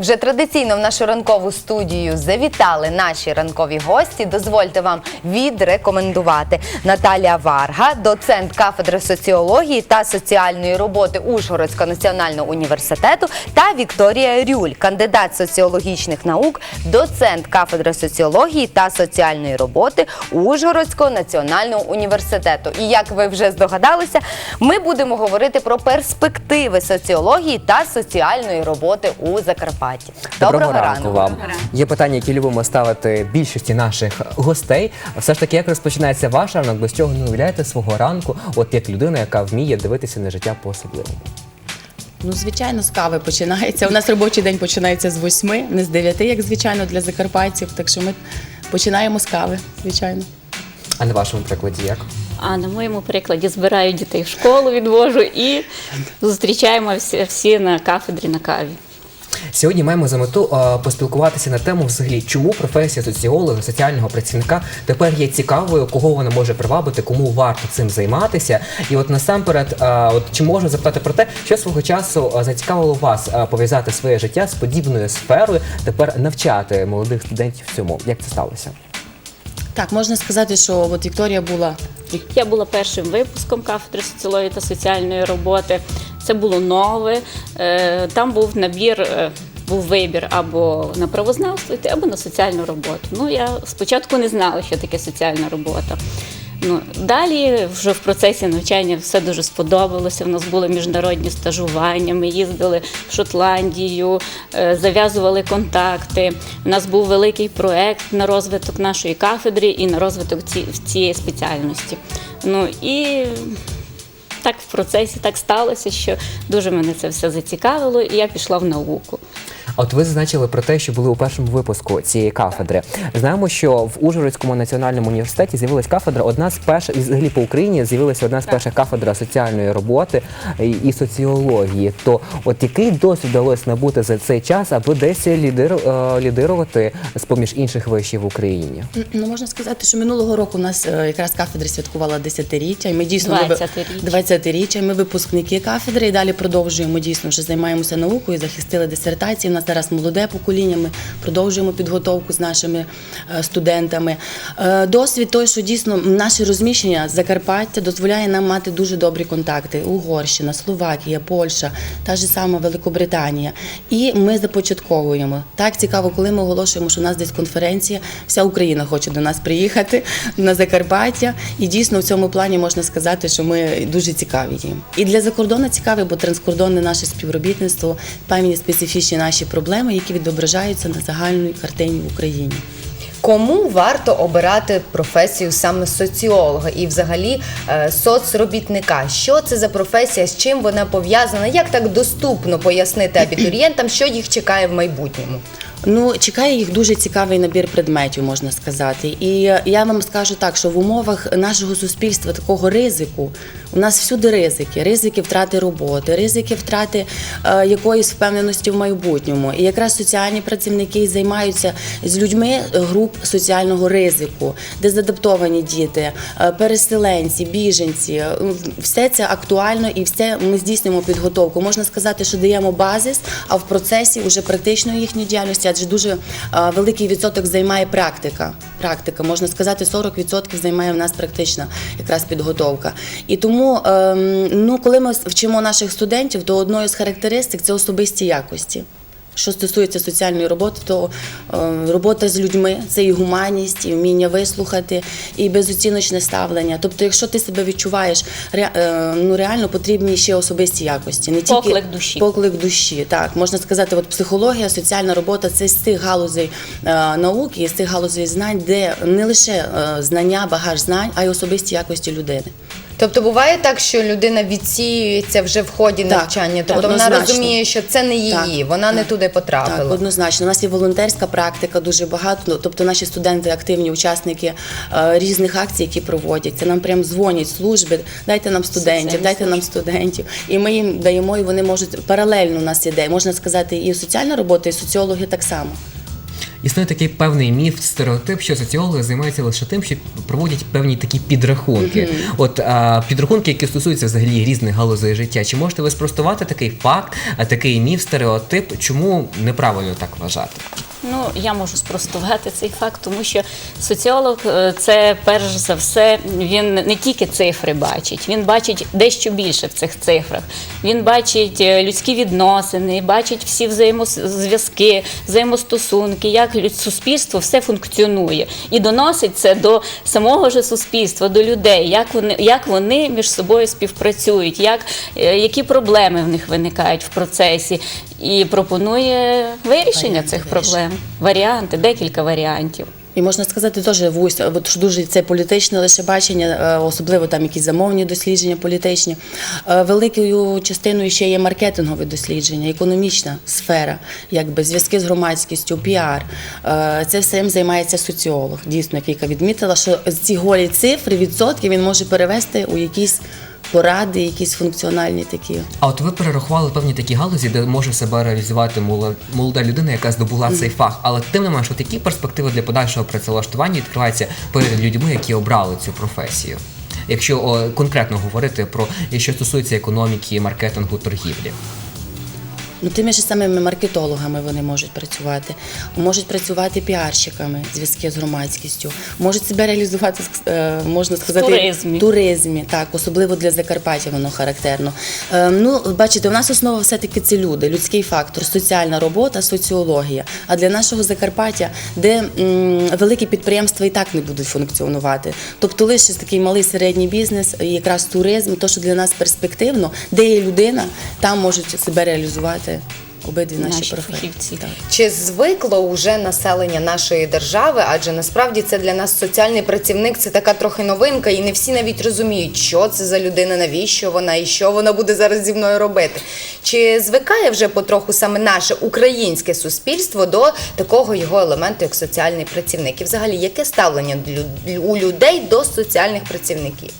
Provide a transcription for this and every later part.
Вже традиційно в нашу ранкову студію завітали наші ранкові гості. Дозвольте вам відрекомендувати Наталія Варга, доцент кафедри соціології та соціальної роботи Ужгородського національного університету, та Вікторія Рюль, кандидат соціологічних наук, доцент кафедри соціології та соціальної роботи Ужгородського національного університету. І як ви вже здогадалися, ми будемо говорити про перспективи соціології та соціальної роботи у Закарпатті. Доброго, ранку вам. Є питання, які любимо ставити більшості наших гостей. Все ж таки, як розпочинається ваш ранок, без чого не уявляєте свого ранку, от як людина, яка вміє дивитися на життя по-особливому. Ну, звичайно, з кави починається. У нас робочий день починається з восьми, не з дев'яти, як звичайно, для закарпатців. Так що ми починаємо з кави, звичайно. А на вашому прикладі як? А на моєму прикладі збираю дітей в школу, відвожу і зустрічаємо всі, всі на кафедрі на каві. Сьогодні маємо за мету е, поспілкуватися на тему взагалі, чому професія соціолога, соціального працівника тепер є цікавою, кого вона може привабити, кому варто цим займатися. І от насамперед, е, от чи можна запитати про те, що свого часу е, зацікавило вас е, пов'язати своє життя з подібною сферою, тепер навчати молодих студентів цьому. Як це сталося? Так, можна сказати, що от Вікторія була Я була першим випуском кафедри соціології та соціальної роботи. Це було нове. Е, Там був набір. е, Був вибір або на правознавство або на соціальну роботу. Ну я спочатку не знала, що таке соціальна робота. Ну далі вже в процесі навчання все дуже сподобалося. У нас були міжнародні стажування. Ми їздили в Шотландію, е, зав'язували контакти. У нас був великий проект на розвиток нашої кафедри і на розвиток цієї спеціальності. Ну і так в процесі так сталося, що дуже мене це все зацікавило, і я пішла в науку. От ви зазначили про те, що були у першому випуску цієї кафедри. Знаємо, що в Ужгородському національному університеті з'явилась кафедра, одна з перших, взагалі по Україні з'явилася одна з перших кафедра соціальної роботи і, і соціології. То от який досвід вдалося набути за цей час, аби десь лідир, е, лідирувати з поміж інших вишів в Україні? Ну, можна сказати, що минулого року у нас е, якраз кафедра святкувала 10-річчя, і ми дійсно 20-річчя. 20-річчя. Ми випускники кафедри і далі продовжуємо дійсно вже займаємося наукою, захистили дисертації. У нас зараз молоде покоління. Ми продовжуємо підготовку з нашими е, студентами. Е, Досвід той, що дійсно наше розміщення Закарпаття дозволяє нам мати дуже добрі контакти. Угорщина, Словакія, Польща, та ж сама Великобританія. І ми започатковуємо. Так цікаво, коли ми оголошуємо, що у нас десь конференція, вся Україна хоче до нас приїхати на Закарпаття. І дійсно в цьому плані можна сказати, що ми дуже цікаві їм. І для закордону цікаві, бо транскордонне наше співробітництво, певні специфічні наші проблеми, які відображаються на загальній картині в Україні. Кому варто обирати професію саме соціолога і взагалі е, соцробітника? Що це за професія, з чим вона пов'язана? Як так доступно пояснити абітурієнтам, що їх чекає в майбутньому? Ну, чекає їх дуже цікавий набір предметів, можна сказати. І я вам скажу так, що в умовах нашого суспільства такого ризику у нас всюди ризики, ризики втрати роботи, ризики втрати е, якоїсь впевненості в майбутньому. І якраз соціальні працівники займаються з людьми груп соціального ризику, дезадаптовані діти, е, переселенці, біженці. Е, Все це актуально і все ми здійснюємо підготовку. Можна сказати, що даємо базис, а в процесі вже практичної їхньої діяльності, адже дуже е, великий відсоток займає практика. Практика, можна сказати, 40% займає в нас практична якраз підготовка. І тому, ем, ну, коли ми вчимо наших студентів, то одною з характеристик це особисті якості. Що стосується соціальної роботи, то е, робота з людьми це і гуманність, і вміння вислухати, і безоціночне ставлення. Тобто, якщо ти себе відчуваєш, е, ну реально потрібні ще особисті якості, не тільки Поклик душі. поклик душі. Так можна сказати, от психологія, соціальна робота це з тих галузей е, науки, з тих галузей знань, де не лише знання, багаж знань, а й особисті якості людини. Тобто буває так, що людина відсіюється вже в ході Так, навчання, тобто вона розуміє, що це не її, Так, вона не туди потрапила. Так, однозначно. У нас є волонтерська практика дуже багато. Ну, Тобто наші студенти активні учасники е, різних акцій, які проводяться. Нам прям дзвонять служби, дайте нам студентів, Соціальні дайте нам студентів. І ми їм даємо, і вони можуть паралельно у нас іде. Можна сказати, і соціальна робота, і соціологи так само. Існує такий певний міф, стереотип, що соціологи займаються лише тим, що проводять певні такі підрахунки. От а, підрахунки, які стосуються взагалі різних галузей життя. Чи можете ви спростувати такий факт, а такий міф, стереотип? Чому неправильно так вважати? Ну, я можу спростувати цей факт, тому що соціолог е, це перш за все, він не тільки цифри бачить, він бачить дещо більше в цих цифрах. Він бачить е, людські відносини, бачить всі взаємозв'язки, взаємостосунки, як люд- суспільство все функціонує. І доносить це до самого ж суспільства, до людей, як вони, як вони між собою співпрацюють, як, е, які проблеми в них виникають в процесі, і пропонує вирішення Варіанти цих проблем. Варіанти, декілька варіантів. І можна сказати, теж вусь, що дуже це політичне лише бачення, е, особливо там якісь замовні дослідження політичні. Е, Великою частиною ще є маркетингове дослідження, економічна сфера, якби зв'язки з громадськістю, піар. Е, Це всім займається соціолог. Дійсно, як Віка відмітила, що ці голі цифри, відсотки він може перевести у якісь поради, якісь функціональні такі. А от ви перерахували певні такі галузі, де може себе реалізувати молода, людина, яка здобула цей фах. Але тим не менш, от які перспективи для подальшого працевлаштування відкриваються перед людьми, які обрали цю професію? Якщо о, конкретно говорити про що стосується економіки, маркетингу, торгівлі. Ну, тими ж самими маркетологами вони можуть працювати, можуть працювати піарщиками, зв'язки з громадськістю, можуть себе реалізувати, е, можна сказати, туризмі. в туризмі, так, особливо для Закарпаття воно характерно. Е, Ну, бачите, у нас основа все-таки це люди, людський фактор, соціальна робота, соціологія. А для нашого Закарпаття, де великі підприємства і так не будуть функціонувати. Тобто лише такий малий середній бізнес, і якраз туризм, то, що для нас перспективно, де є людина, там можуть себе реалізувати обидві наші, Наші професії. Чи звикло уже населення нашої держави? Адже насправді це для нас соціальний працівник, це така трохи новинка, і не всі навіть розуміють, що це за людина, навіщо вона і що вона буде зараз зі мною робити. Чи звикає вже потроху саме наше українське суспільство до такого його елементу, як соціальний працівник? І взагалі, яке ставлення у людей до соціальних працівників?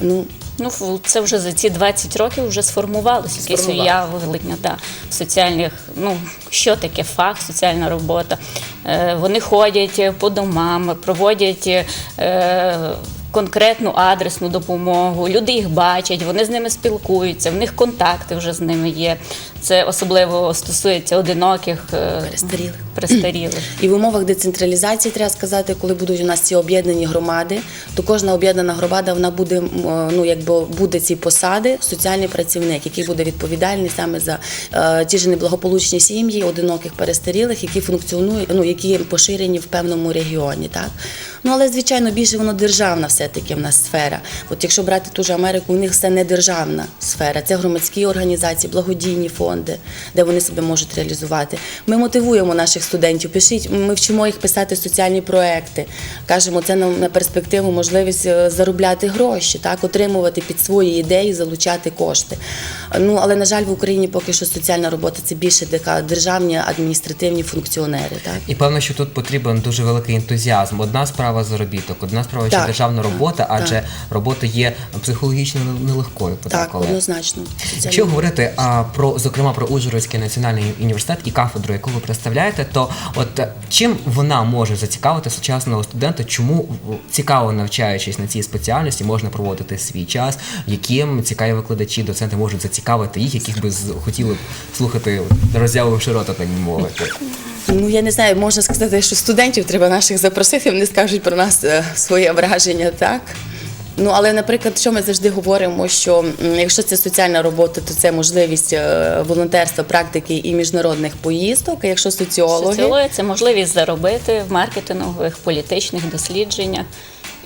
Ну, Ну, це вже за ці 20 років вже сформувалося якесь уявлення да, в соціальних, ну, що таке фах, соціальна робота. Е, вони ходять по домам, проводять е, конкретну адресну допомогу, люди їх бачать, вони з ними спілкуються, в них контакти вже з ними є. Це особливо стосується одиноких е, Перестарілих. престарілих. І в умовах децентралізації треба сказати, коли будуть у нас ці об'єднані громади, то кожна об'єднана громада вона буде е, ну якби буде ці посади соціальний працівник, який буде відповідальний саме за е, ті ж неблагополучні сім'ї, одиноких перестарілих, які функціонують, ну які поширені в певному регіоні, так. Ну але звичайно більше воно державна все-таки в нас сфера. От якщо брати ту ж Америку, у них все не державна сфера, це громадські організації, благодійні фонди, де вони себе можуть реалізувати. Ми мотивуємо наших студентів. Пишіть, ми вчимо їх писати соціальні проекти. Кажемо, це нам на перспективу можливість е, заробляти гроші, так отримувати під свої ідеї, залучати кошти. Ну але на жаль, в Україні поки що соціальна робота це більше така державні адміністративні функціонери. Так І певно, що тут потрібен дуже великий ентузіазм. Одна справа заробіток, одна справа Так, державна так, робота, адже так. робота є психологічно нелегкою. так, однозначно. Якщо говорити а, про зокрема про Ужгородський національний університет і кафедру, яку ви представляєте, то от е, чим вона може зацікавити сучасного студента? Чому цікаво навчаючись на цій спеціальності, можна проводити свій час, яким цікаві викладачі, доценти можуть зацікавити їх, яких би хотіли б слухати, роззявивши рота, так би мовити. Ну я не знаю, можна сказати, що студентів треба наших запросити, вони скажуть про нас е, своє враження, так. Ну, але, наприклад, що ми завжди говоримо, що якщо це соціальна робота, то це можливість е, волонтерства, практики і міжнародних поїздок. А якщо соціологи, Соціологи це можливість заробити в маркетингових політичних дослідженнях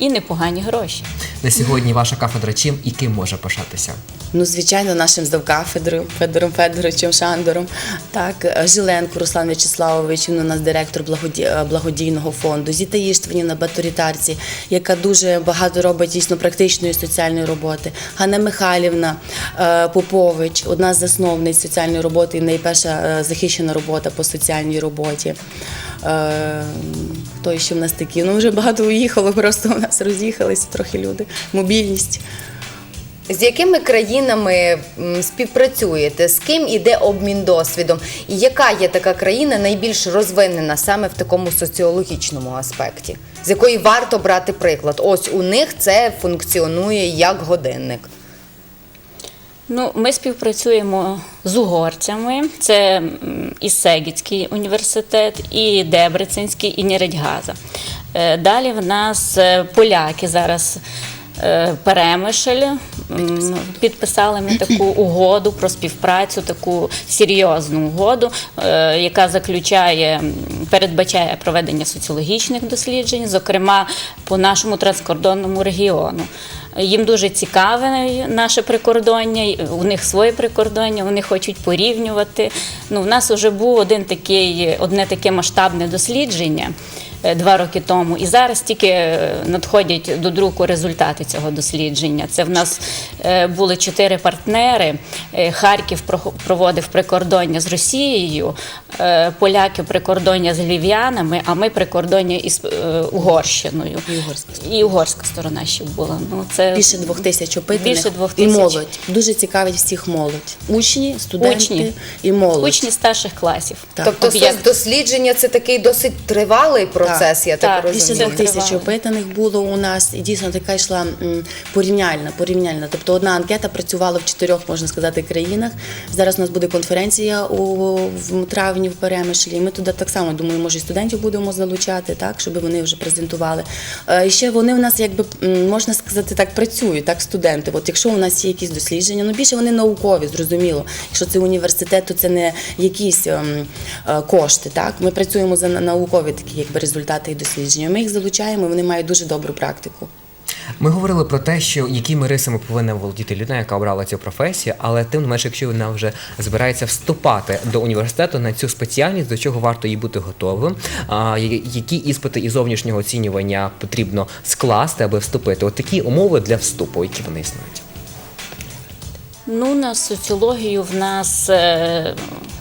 і непогані гроші. На сьогодні ваша кафедра чим і ким може пишатися? ну звичайно, нашим завкафедрою Федором Федоровичем Шандором, так е, Жиленко Руслан Вячеславович, він у нас директор благоді- е, благодійного фонду, Зіта Іштваніна Баторітарці, яка дуже багато робить дійсно практичної соціальної роботи. Ганна Михайлівна е, Попович, одна з засновниць соціальної роботи, і найперша захищена робота по соціальній роботі. Е, Хто ще в нас такі? Ну вже багато уїхало, просто у нас роз'їхалися трохи люди. Мобільність. З якими країнами співпрацюєте? З ким іде обмін досвідом? І яка є така країна найбільш розвинена саме в такому соціологічному аспекті, з якої варто брати приклад? Ось у них це функціонує як годинник. Ну, ми співпрацюємо з угорцями. Це і Сегіцький університет, і Дебрецинський, і Нєредьгаза. Е, Далі в нас е, поляки зараз. е, Перемишль підписали ми таку угоду про співпрацю, таку серйозну угоду, яка заключає, передбачає проведення соціологічних досліджень, зокрема по нашому транскордонному регіону. Їм дуже цікаве наше прикордоння, у них своє прикордоння, вони хочуть порівнювати. Ну, в нас вже був один такий, одне таке масштабне дослідження два роки тому, і зараз тільки е, надходять до друку результати цього дослідження. Це в нас е, були чотири партнери. Е, Харків проводив прикордоння з Росією, е, поляки прикордоння з львів'янами, а ми прикордоння із е, Угорщиною. І угорська. І угорська сторона ще була. Ну, це Більше двох тисяч опитаних Більше двох і тисяч. молодь. Дуже цікавить всіх молодь. Учні, студенти Учні. і молодь. учні старших класів. Так. Тобто Об'єкт. соцдослідження це такий досить тривалий процес, я так, Так, Більше розумію. двох тисяч опитаних було у нас, і дійсно така йшла порівняльна, порівняльна. Тобто одна анкета працювала в чотирьох, можна сказати, країнах. Зараз у нас буде конференція у в травні в Перемишлі. І ми туди так само думаю, може і студентів будемо залучати, так щоб вони вже презентували. Е, І ще вони у нас, якби можна сказати, так працюють, так студенти. От якщо у нас є якісь дослідження, ну більше вони наукові, зрозуміло. Якщо це університет, то це не якісь ем, е, кошти. Так ми працюємо за наукові такі, якби результати і дослідження. Ми їх залучаємо, вони мають дуже добру практику. Ми говорили про те, що якими рисами повинна володіти людина, яка обрала цю професію, але тим не менше, якщо вона вже збирається вступати до університету на цю спеціальність, до чого варто їй бути готовим, а, які іспити із зовнішнього оцінювання потрібно скласти, аби вступити. От такі умови для вступу, які вони існують. Ну, на соціологію в нас е,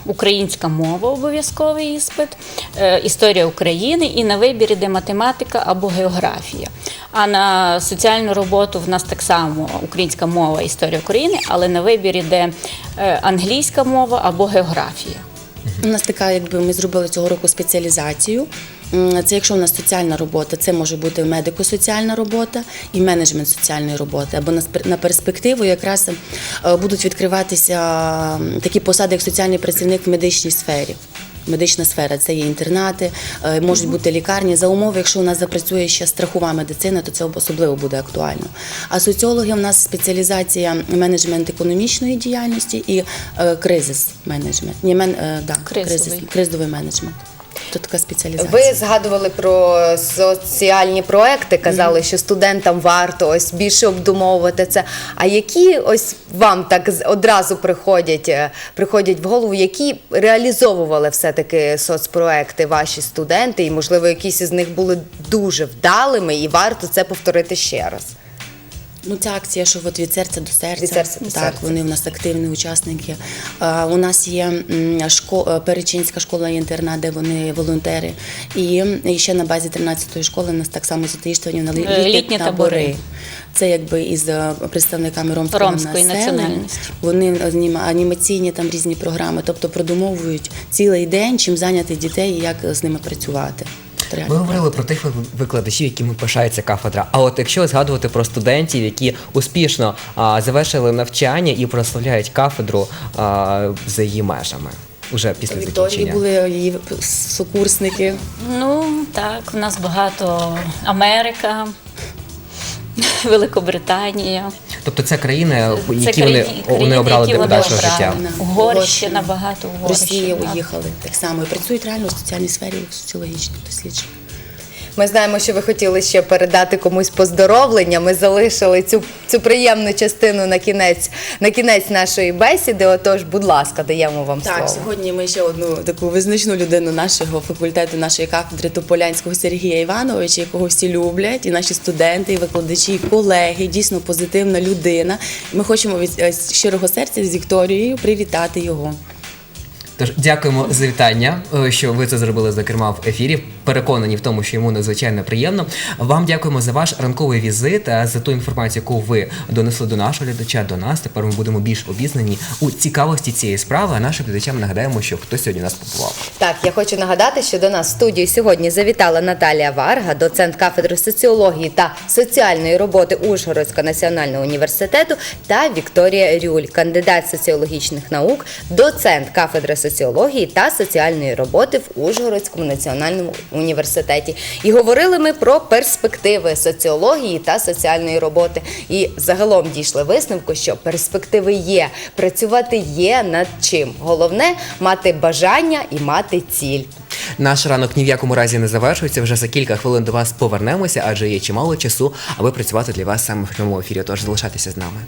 українська мова обов'язковий іспит, е, історія України і на вибір іде математика або географія. А на соціальну роботу в нас так само українська мова, історія України, але на вибір іде е, англійська мова або географія. У нас така, якби ми зробили цього року спеціалізацію. Це якщо у нас соціальна робота, це може бути медико-соціальна робота і менеджмент соціальної роботи. Або на перспективу якраз е, будуть відкриватися такі посади, як соціальний працівник в медичній сфері. Медична сфера це є інтернати, е, можуть бути лікарні. За умови, якщо у нас запрацює ще страхова медицина, то це особливо буде актуально. А соціологи у нас спеціалізація менеджмент економічної діяльності і е, кризис менеджмент. Ні, мен, да, Кризовий. кризовий менеджмент. То така спеціалізація. Ви згадували про соціальні проекти, казали, що студентам варто ось більше обдумовувати це. А які ось вам так одразу приходять, е, приходять в голову, які реалізовували все-таки соцпроекти ваші студенти, і можливо якісь із них були дуже вдалими, і варто це повторити ще раз. Ну, ця акція, що от від серця до серця, Від серця до так, серця. вони в нас активні учасники. А, у нас є шко, е, Перечинська школа інтернат, де вони волонтери. І, ще на базі 13-ї школи у нас так само задействовані на Е, літні, літні табори. табори. Це якби із е, представниками ромського Ромської національності. Вони аніма- анімаційні там різні програми, тобто продумовують цілий день, чим зайняти дітей і як з ними працювати. Ми говорили про тих ви- викладачів, якими пишається кафедра. А от якщо згадувати про студентів, які успішно а, завершили навчання і прославляють кафедру а, за її межами, уже після Вікторії закінчення. були її сокурсники. Ну так, у нас багато Америка, Великобританія. Тобто це країни, які Це вони, країни- вони обрали які для вони подальшого життя. Угорщина, багато Угорщина. Росія уїхали так само і працюють реально в соціальній сфері в соціологічних дослідженнях. Ми знаємо, що ви хотіли ще передати комусь поздоровлення. Ми залишили цю, цю приємну частину на кінець, на кінець нашої бесіди. Отож, будь ласка, даємо вам Так, слово. сьогодні ми ще одну таку визначну людину нашого факультету, нашої кафедри Тополянського Сергія Івановича, якого всі люблять, і наші студенти, і викладачі, і колеги. Дійсно позитивна людина. Ми хочемо від е, щирого серця з Вікторією привітати його. Тож дякуємо за вітання, е, що ви це зробили зокрема в ефірі. Переконані в тому, що йому надзвичайно приємно. Вам дякуємо за ваш ранковий візит, за ту інформацію, яку ви донесли до нашого глядача, до нас. Тепер ми будемо більш обізнані у цікавості цієї справи. А нашим глядачам нагадаємо, що хто сьогодні нас побував. Так, я хочу нагадати, що до нас в студію сьогодні завітала Наталія Варга, доцент кафедри соціології та соціальної роботи Ужгородського національного університету, та Вікторія Рюль, кандидат соціологічних наук, доцент кафедри соціології та соціальної роботи в Ужгородському національному університеті. І говорили ми про перспективи соціології та соціальної роботи. І загалом дійшли висновку, що перспективи є, працювати є над чим. Головне мати бажання і мати ціль. Наш ранок ні в якому разі не завершується. Вже за кілька хвилин до вас повернемося, адже є чимало часу, аби працювати для вас саме в прямому ефірі. Тож залишайтеся з нами.